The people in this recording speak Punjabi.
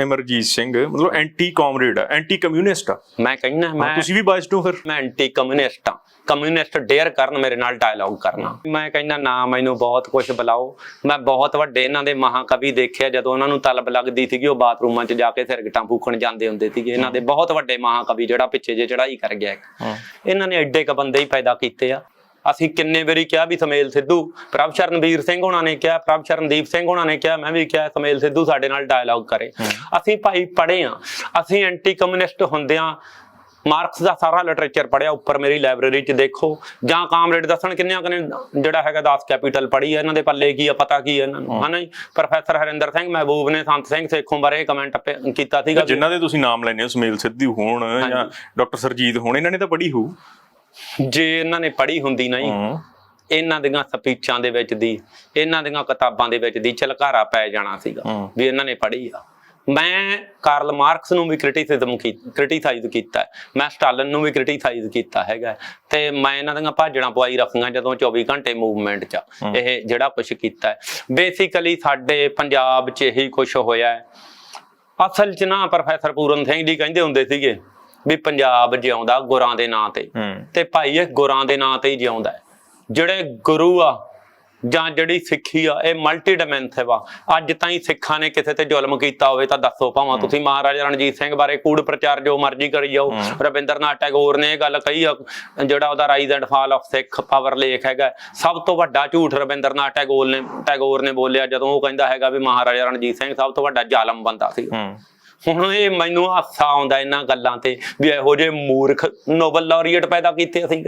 ਸਿਮਰਜੀਤ ਸਿੰਘ ਮਤਲਬ ਐਂਟੀ ਕਾਮਰੇਡ ਆ ਐਂਟੀ ਕਮਿਊਨਿਸਟ ਆ। ਮੈਂ ਕਹਿੰਦਾ ਮੈਂ ਤੁਸੀਂ ਵੀ ਬਾਇਸਡ ਹੋ ਫਿਰ। ਮੈਂ ਐਂਟੀ ਕਮਿਊਨਿਸਟ ਹਾਂ ਕਮਿਊਨਿਸਟ ਡੇਅਰ ਕਰਨ ਮੇਰੇ ਨਾਲ ਡਾਇਲੌਗ ਕਰਨਾ। ਮੈਂ ਕਹਿੰਦਾ ਨਾ ਮੈਨੂੰ ਬਹੁਤ ਕੁਝ ਬੁਲਾਓ। ਮੈਂ ਬਹੁਤ ਵੱਡੇ ਇਹਨਾਂ ਦੇ ਮਹਾਕਵੀ ਦੇਖਿਆ ਜਦੋਂ ਉਹਨਾਂ ਨੂੰ ਤਲਬ ਲੱਗਦੀ ਸੀਗੀ ਉਹ ਬਾਥਰੂਮਾਂ 'ਚ ਜਾ ਕੇ ਸਿਰਗਟਾਂ ਫੂਕਣ ਜਾਂਦੇ ਹੁੰਦੇ ਸੀਗੇ। ਇਹਨਾਂ ਦੇ ਬਹੁਤ ਵੱਡੇ ਮਹਾਕਵੀ ਜਿਹੜਾ ਪਿੱਛੇ ਜੇ ਚੜਾਈ ਕਰ ਗਿਆ ਇੱਕ। ਇਹਨਾਂ ਨੇ ਐਡੇ ਕ ਬੰਦੇ ਹੀ ਪੈਦਾ ਕੀਤੇ ਆ। ਅਸੀਂ ਕਿੰਨੇ ਵਾਰੀ ਕਿਹਾ ਵੀ ਸਮੇਲ ਸਿੱਧੂ ਪ੍ਰਭ ਸ਼ਰਨਵੀਰ ਸਿੰਘ ਹੋਣਾ ਨੇ ਕਿਹਾ ਪ੍ਰਭ ਸ਼ਰਨਦੀਪ ਸਿੰਘ ਹੋਣਾ ਨੇ ਕਿਹਾ ਮੈਂ ਵੀ ਕਿਹਾ ਸਮੇਲ ਸਿੱਧੂ ਸਾਡੇ ਨਾਲ ਡਾਇਲੌਗ ਕਰੇ। ਅਸੀਂ ਭਾਈ ਪੜ੍ਹੇ ਆ ਅਸੀਂ ਐਂਟੀ ਕਮਿਊਨਿਸਟ ਹੁੰਦਿਆਂ ਮਾਰਕਸ ਦਾ ਸਾਰਾ ਲਿਟਰੇਚਰ ਪੜਿਆ ਉੱਪਰ ਮੇਰੀ ਲਾਇਬ੍ਰੇਰੀ 'ਚ ਦੇਖੋ। ਜਾਂ ਕਾਮਰੇਡ ਦੱਸਣ ਕਿੰਨਿਆਂ ਕਨੇ ਜਿਹੜਾ ਹੈਗਾ 10 ਕੈਪੀਟਲ ਪੜ੍ਹੀ ਹੈ ਇਹਨਾਂ ਦੇ ਪੱਲੇ ਕੀ ਆ ਪਤਾ ਕੀ ਹੈ ਇਹਨਾਂ ਨੂੰ ਹਨਾ ਜੀ? ਪ੍ਰੋਫੈਸਰ ਹਰਿੰਦਰ ਸਿੰਘ ਮਹਿਬੂਬ ਨੇ ਸੰਤ ਸਿੰਘ ਸੇਖੋਂ ਬਾਰੇ ਕਮੈਂਟ ਕੀਤਾ ਸੀਗਾ ਜਿਨ੍ਹਾਂ ਦੇ ਤੁਸੀਂ ਨਾਮ ਲੈਨੇ ਹੋ ਸੁਮੇਲ ਸਿੱਧੂ ਹੋਣ ਜਾਂ ਡਾਕਟਰ ਸਰਜੀਤ ਹੋਣ ਇਹਨਾਂ ਨੇ ਤਾਂ ਪੜ੍ਹੀ ਹੋਊ। ਜੇ ਇਹਨਾਂ ਨੇ ਪੜ੍ਹੀ ਹੁੰਦੀ ਨਾ ਜੀ ਹੂੰ ਇਹਨਾਂ ਦੀਆਂ ਸਪੀਚਾਂ ਦੇ ਵਿੱਚ ਦੀ ਇਹਨਾਂ ਦੀਆਂ ਕਿਤਾਬਾਂ ਦੇ ਵਿੱਚ ਦੀ ਝਲਕਾਰਾ ਪੈ ਜਾਣਾ ਸੀਗਾ। ਵੀ ਇਹਨਾਂ ਨੇ ਪੜ੍ਹੀ ਆ ਮੈਂ ਕਾਰਲ ਮਾਰਕਸ ਨੂੰ ਵੀ ਕ੍ਰਿਟਿਸਿਜ਼ਮ ਕ੍ਰਿਟਿਸਾਈਜ਼ ਕੀਤਾ। ਮੈਂ ਸਟਾਲਿਨ ਨੂੰ ਵੀ ਕ੍ਰਿਟਿਸਾਈਜ਼ ਕੀਤਾ ਹੈਗਾ। ਤੇ ਮੈਂ ਇਹਨਾਂ ਦੀਆਂ ਭਾਜੜਾਂ ਪਵਾਈ ਰੱਖੀਆਂ ਜਦੋਂ 24 ਘੰਟੇ ਮੂਵਮੈਂਟ 'ਚ ਇਹ ਜਿਹੜਾ ਕੁਝ ਕੀਤਾ ਹੈ ਬੇਸਿਕਲੀ ਸਾਡੇ ਪੰਜਾਬ 'ਚ ਇਹੀ ਕੁਝ ਹੋਇਆ ਅਸਲ 'ਚ ਨਾ ਪ੍ਰੋਫੈਸਰ ਪੂਰਨ ਸਿੰਘ ਜੀ ਕਹਿੰਦੇ ਹੁੰਦੇ ਸੀਗੇ ਵੀ ਪੰਜਾਬ ਜਿਉਂਦਾ ਗੁਰਾਂ ਦੇ ਨਾਂ ਤੇ। ਤੇ ਭਾਈ ਇਹ ਗੁਰਾਂ ਦੇ ਨਾਂ ਤੇ ਹੀ ਜਿਉਂਦਾ ਜਿਹੜੇ ਗੁਰੂ ਆ ਜਾਂ ਜਿਹੜੀ ਸਿੱਖੀ ਆ ਇਹ ਮਲਟੀ ਡਾਈਮੈਂਸਿਵ ਆ। ਅੱਜ ਤਾਈਂ ਸਿੱਖਾਂ ਨੇ ਕਿਸੇ ਤੇ ਜ਼ੁਲਮ ਕੀਤਾ ਹੋਵੇ ਤਾਂ ਦੱਸੋ ਭਾਵਾਂ ਤੁਸੀਂ ਮਹਾਰਾਜਾ ਰਣਜੀਤ ਸਿੰਘ ਬਾਰੇ ਕੂੜ ਪ੍ਰਚਾਰ ਜੋ ਮਰਜ਼ੀ ਕਰੀ ਜਾਓ। ਰਵਿੰਦਰਨਾਥ ਟੈਗੋਰ ਨੇ ਇਹ ਗੱਲ ਕਹੀ ਆ ਜਿਹੜਾ ਉਹਦਾ rise and fall of Sikh power ਲੇਖ ਹੈਗਾ। ਸਭ ਤੋਂ ਵੱਡਾ ਝੂਠ ਰਵਿੰਦਰਨਾਥ ਟੈਗੋਰ ਨੇ ਟੈਗੋਰ ਨੇ ਬੋਲਿਆ ਜਦੋਂ ਉਹ ਕਹਿੰਦਾ ਹੈਗਾ ਵੀ ਮਹਾਰਾਜਾ ਰਣਜੀਤ ਸਿੰਘ ਸਭ ਤੋਂ ਵੱਡਾ ਜ਼ਾਲਮ ਬੰਦਾ ਸੀ। ਹੁਣ ਇਹ ਮੈਨੂੰ ਹਾਸਾ ਆਉਂਦਾ ਇਹਨਾਂ ਗੱਲਾਂ ਤੇ ਵੀ ਇਹੋ ਜਿਹੇ ਮੂਰਖ ਨੋਬਲ ਲਾਰੀਏਟ ਪੈਦਾ ਕੀਤੇ ਅਸੀਂ